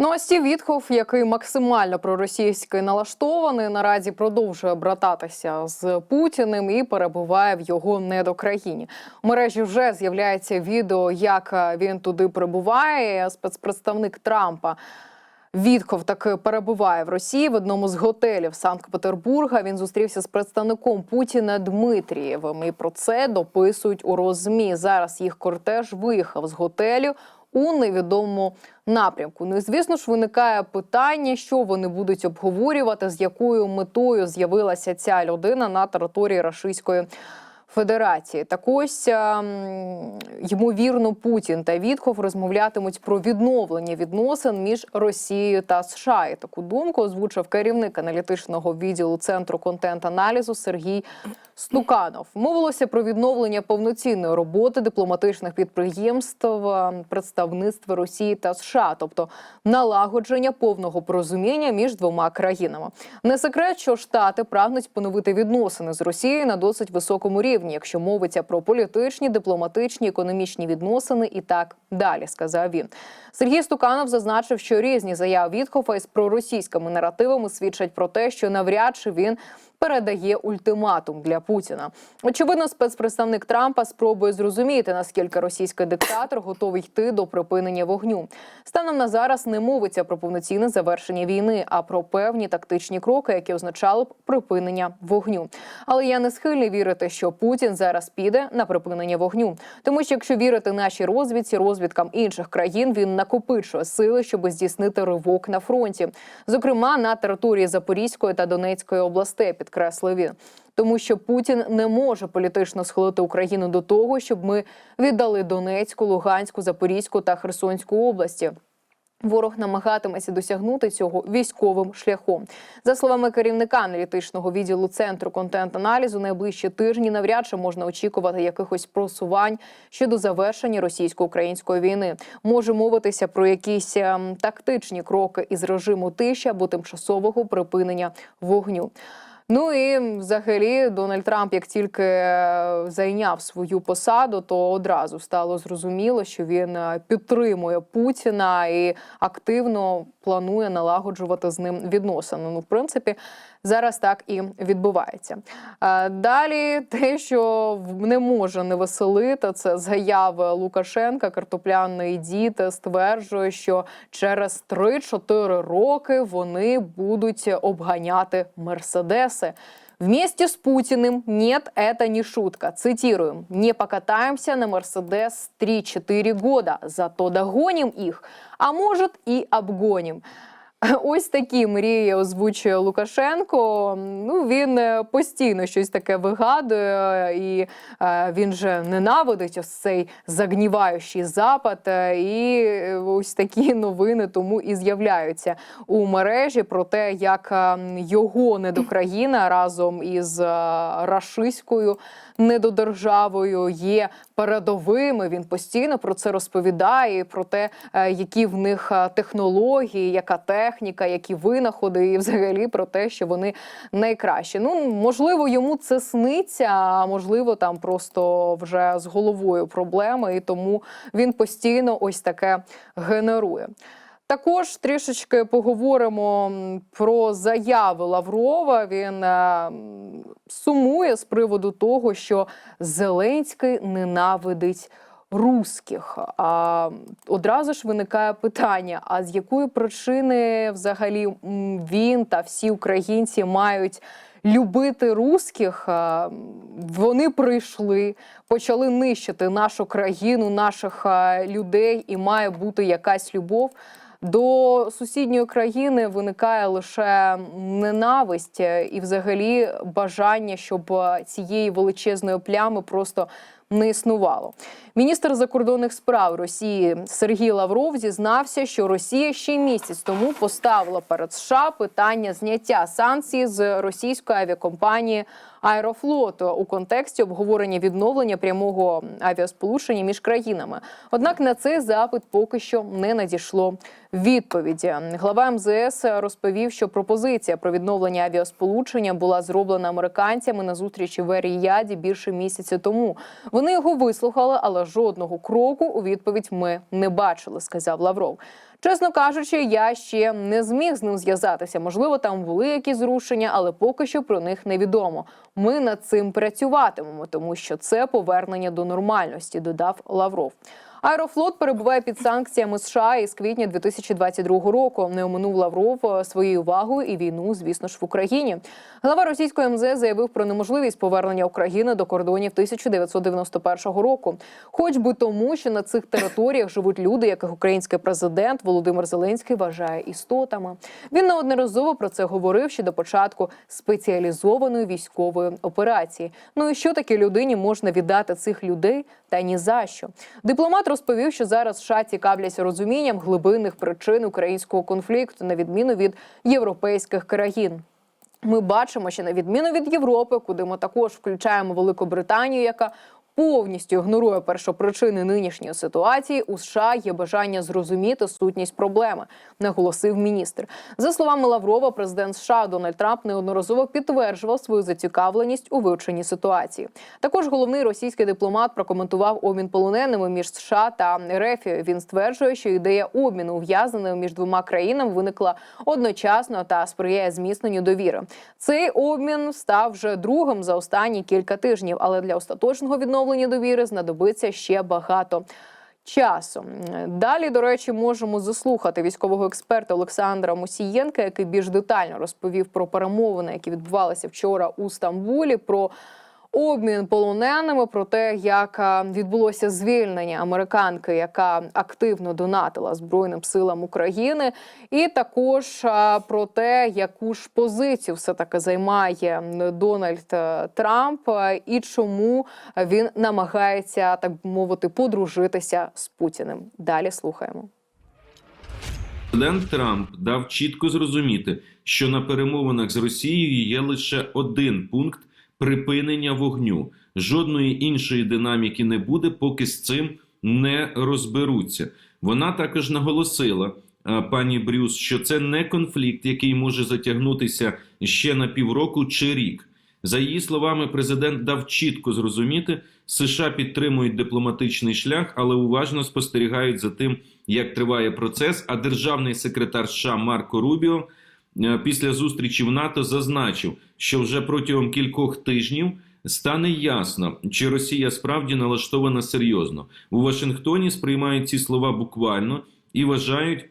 Ну а Стів Вітхов, який максимально проросійський налаштований, наразі продовжує брататися з Путіним і перебуває в його недокраїні. У мережі вже з'являється відео, як він туди прибуває. Спецпредставник Трампа. Вітков таки перебуває в Росії в одному з готелів Санкт-Петербурга. Він зустрівся з представником Путіна Дмитрієвим. І про це дописують у розмі. Зараз їх кортеж виїхав з готелю у невідомому напрямку. Ну і звісно ж виникає питання, що вони будуть обговорювати, з якою метою з'явилася ця людина на території Рашистської. Федерації так ось ем, ймовірно Путін та Вітхов розмовлятимуть про відновлення відносин між Росією та США. І таку думку озвучив керівник аналітичного відділу центру контент-аналізу Сергій Стуканов. Мовилося про відновлення повноцінної роботи дипломатичних підприємств е, представництва Росії та США, тобто налагодження повного порозуміння між двома країнами. Не секрет, що штати прагнуть поновити відносини з Росією на досить високому рівні, якщо мовиться про політичні, дипломатичні, економічні відносини і так далі, сказав він. Сергій Стуканов зазначив, що різні заяви Вітхофа із проросійськими наративами свідчать про те, що навряд чи він передає ультиматум для Путіна. Очевидно, спецпредставник Трампа спробує зрозуміти, наскільки російський диктатор готовий йти до припинення вогню. Станом на зараз не мовиться про повноцінне завершення війни, а про певні тактичні кроки, які означали б припинення вогню. Але я не схильний вірити, що Путін зараз піде на припинення вогню. Тому що якщо вірити нашій розвідці, розвідкам інших країн, він накопичує сили, щоб здійснити ривок на фронті, зокрема на території Запорізької та Донецької областей, підкреслив він. Тому що Путін не може політично схилити Україну до того, щоб ми віддали Донецьку, Луганську, Запорізьку та Херсонську області. Ворог намагатиметься досягнути цього військовим шляхом. За словами керівника аналітичного відділу центру контент-аналізу, найближчі тижні навряд чи можна очікувати якихось просувань щодо завершення російсько-української війни. Може мовитися про якісь ем, тактичні кроки із режиму тиші або тимчасового припинення вогню. Ну і взагалі Дональд Трамп, як тільки е, зайняв свою посаду, то одразу стало зрозуміло, що він е, підтримує Путіна і активно планує налагоджувати з ним відносини. Ну, в принципі, зараз так і відбувається. Далі те, що не може не веселити, це заяви Лукашенка, картопляний дід стверджує, що через 3-4 роки вони будуть обганяти мерседеси. Вместе с Путиным нет, это не шутка. Цитирую. Не покатаемся на Мерседес 3-4 года, зато догоним их, а может и обгоним. Ось такі мрії озвучує Лукашенко. Ну він е, постійно щось таке вигадує, і е, він же ненавидить ось цей загніваючий запад. е, І ось такі новини тому і з'являються у мережі про те, як його недокраїна разом із рашистською недодержавою є передовими. Він постійно про це розповідає, про те, е, які в них е, технології, яка техніка, які винаходи, і взагалі про те, що вони найкращі. Ну можливо, йому це сниться, а можливо, там просто вже з головою проблеми, і тому він постійно ось таке генерує. Також трішечки поговоримо про заяви Лаврова. Він е, сумує з приводу того, що Зеленський ненавидить русських. А одразу ж виникає питання: а з якої причини взагалі він та всі українці мають любити русських? Вони прийшли, почали нищити нашу країну, наших людей, і має бути якась любов. До сусідньої країни виникає лише ненависть е, і, взагалі, бажання, щоб е, цієї величезної плями просто не існувало. Міністр закордонних справ Росії Сергій Лавров зізнався, що Росія ще місяць тому поставила перед США питання зняття санкцій з російської авіакомпанії Аерофлоту у контексті обговорення відновлення прямого авіасполучення між країнами. Однак на цей запит поки що не надійшло відповіді. Глава МЗС розповів, що пропозиція про відновлення авіасполучення була зроблена американцями на зустрічі в Еріяді більше місяця тому. Вони його вислухали, але жодного кроку у відповідь ми не бачили, сказав Лавров. Чесно кажучи, я ще не зміг з ним зв'язатися. Можливо, там були якісь зрушення, але поки що про них невідомо. Ми над цим працюватимемо, тому що це повернення до нормальності, додав Лавров. Аерофлот перебуває під санкціями США із квітня 2022 року. Не оминув Лавров е, своєю увагою і війну, звісно ж, в Україні. Глава російської МЗС заявив про неможливість повернення України до кордонів 1991 року, хоч би тому, що на цих територіях живуть люди, яких український президент Володимир Зеленський вважає істотами. Він неодноразово про це говорив ще до початку спеціалізованої військової операції. Ну і що таке людині можна віддати цих людей? Та ні за що. Дипломат розповів, що зараз США цікавляться розумінням глибинних причин українського конфлікту, на відміну від європейських країн. Ми бачимо, що на відміну від Європи, куди ми також включаємо Велику Британію, яка повністю ігнорує першопричини нинішньої ситуації, у США є бажання зрозуміти сутність проблеми, наголосив міністр. За словами Лаврова, президент США Дональд Трамп неодноразово підтверджував свою зацікавленість у вивченні ситуації. Також головний російський дипломат прокоментував обмін полоненими між США та РФ. Він стверджує, що ідея обміну ув'язненими між двома країнами виникла одночасно та сприяє зміцненню довіри. Цей обмін став вже другим за останні кілька тижнів, але для остаточного відновлення довіри знадобиться ще багато. Часу далі, до речі, можемо заслухати військового експерта Олександра Мусієнка, який більш детально розповів про перемовини, які відбувалися вчора у Стамбулі. про обмін полоненими про те, як е, відбулося звільнення американки, яка активно донатила збройним силам України, і також е, про те, яку ж позицію все таки займає Дональд е, Трамп і чому він намагається так мовити подружитися з Путіним. Далі слухаємо. Президент Трамп дав чітко зрозуміти, що на перемовинах з Росією є лише один пункт припинення вогню. Жодної іншої динаміки не буде, поки з цим не розберуться. Вона також наголосила, пані Брюс, що це не конфлікт, який може затягнутися ще на півроку чи рік. За її словами, президент дав чітко зрозуміти, США підтримують дипломатичний шлях, але уважно спостерігають за тим, як триває процес. А державний секретар США Марко Рубіо після зустрічі в НАТО зазначив, що вже протягом кількох тижнів стане ясно, чи Росія справді налаштована серйозно. У Вашингтоні сприймають ці слова буквально і вважають,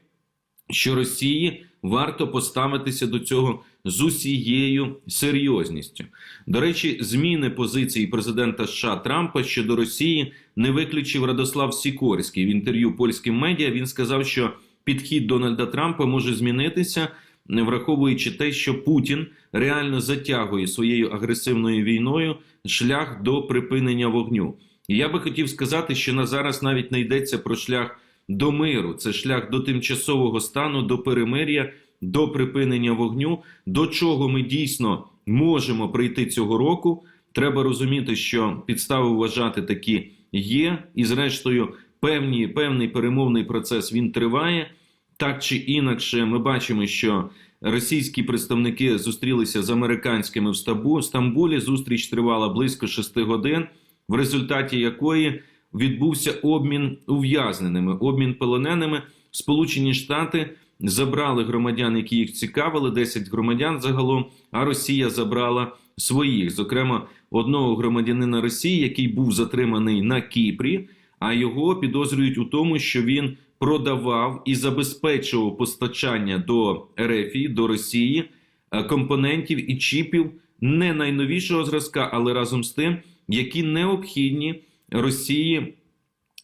що Росії варто поставитися до цього з усією серйозністю. До речі, зміни позиції президента США Трампа щодо Росії не виключив Радослав Сікорський в інтерв'ю польським медіа. Він сказав, що підхід Дональда Трампа може змінитися, не враховуючи те, що Путін реально затягує своєю агресивною війною шлях до припинення вогню. І я би хотів сказати, що на зараз навіть не йдеться про шлях до миру, це шлях до тимчасового стану, до перемир'я, до припинення вогню. До чого ми дійсно можемо прийти цього року. Треба розуміти, що підстави вважати такі є, і зрештою, певні, певний перемовний процес він триває. Так чи інакше, ми бачимо, що російські представники зустрілися з американськими в Стамбулі. Зустріч тривала близько 6 годин, в результаті якої відбувся обмін ув'язненими, обмін полоненими. Сполучені Штати забрали громадян, які їх цікавили, 10 громадян загалом. А Росія забрала своїх, зокрема одного громадянина Росії, який був затриманий на Кіпрі. А його підозрюють у тому, що він продавав і забезпечував постачання до РФ, до Росії е, компонентів і чіпів не найновішого зразка, але разом з тим, які необхідні Росії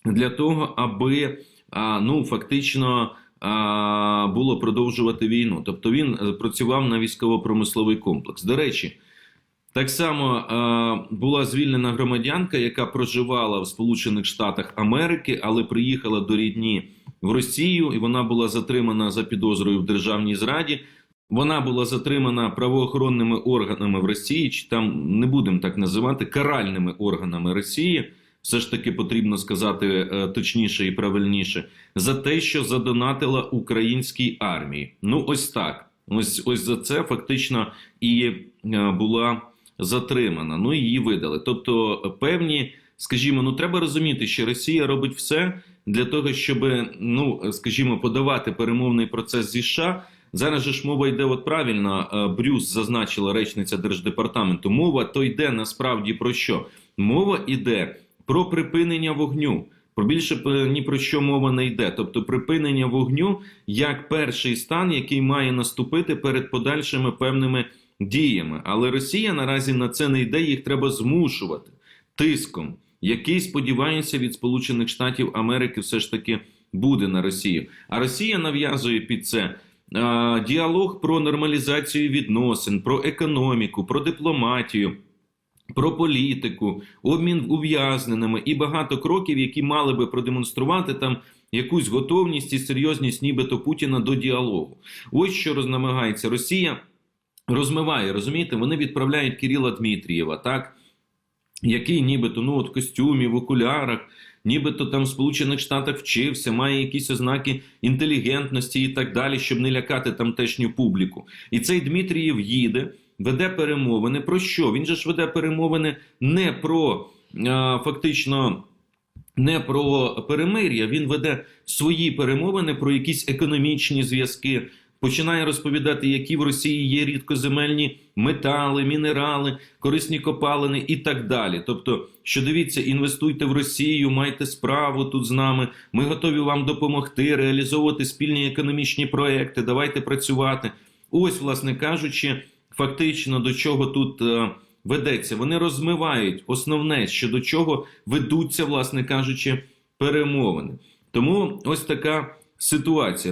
для того, аби ну фактично було продовжувати війну. Тобто він е, працював на військово-промисловий комплекс. До речі, так само е, була звільнена громадянка, яка проживала в Сполучених Штатах Америки, але приїхала до рідні в Росію, і вона була затримана за підозрою в державній зраді. Вона була затримана правоохоронними органами в Росії, чи там не будемо так називати каральними органами Росії. Все ж таки потрібно сказати е, точніше і правильніше за те, що задонатила українській армії. Ну, ось так. Ось ось за це фактично і е, була затримана. Ну її видали. Тобто, певні, скажімо, ну треба розуміти, що Росія робить все для того, щоб, ну скажімо, подавати перемовний процес зі США. Зараз же ж мова йде от правильно. е, Брюс зазначила речниця держдепартаменту. Мова то йде насправді про що? Мова йде про припинення вогню. Про більше ні про що мова не йде. Тобто припинення вогню як перший стан, який має наступити перед подальшими певними діями. Але Росія наразі на це не йде, їх треба змушувати тиском, який сподівається від Сполучених Штатів Америки все ж таки буде на Росію. А Росія нав'язує під це. Діалог про нормалізацію відносин, про економіку, про дипломатію, про політику, обмін ув'язненими і багато кроків, які мали би продемонструвати там якусь готовність і серйозність, нібито Путіна до діалогу. Ось що рознамагається Росія. Розмиває, розумієте, вони відправляють Кирила Дмитрієва, так? Який нібито ну, от в костюмі, в окулярах, нібито там в Сполучених Штатах вчився, має якісь ознаки інтелігентності і так далі, щоб не лякати тамтешню публіку. І цей Дмитрієв їде, веде перемовини. Про що? Він же ж веде перемовини не про а, фактично. Не про перемир'я, він веде свої перемовини про якісь економічні зв'язки, починає розповідати, які в Росії є рідкоземельні метали, мінерали, корисні копалини і так далі. Тобто, що дивіться, інвестуйте в Росію, майте справу тут з нами. Ми готові вам допомогти реалізовувати спільні економічні проекти. Давайте працювати. Ось, власне кажучи, фактично до чого тут. е, Ведеться, вони розмивають основне, що до чого ведуться, власне кажучи, перемовини. Тому ось така ситуація.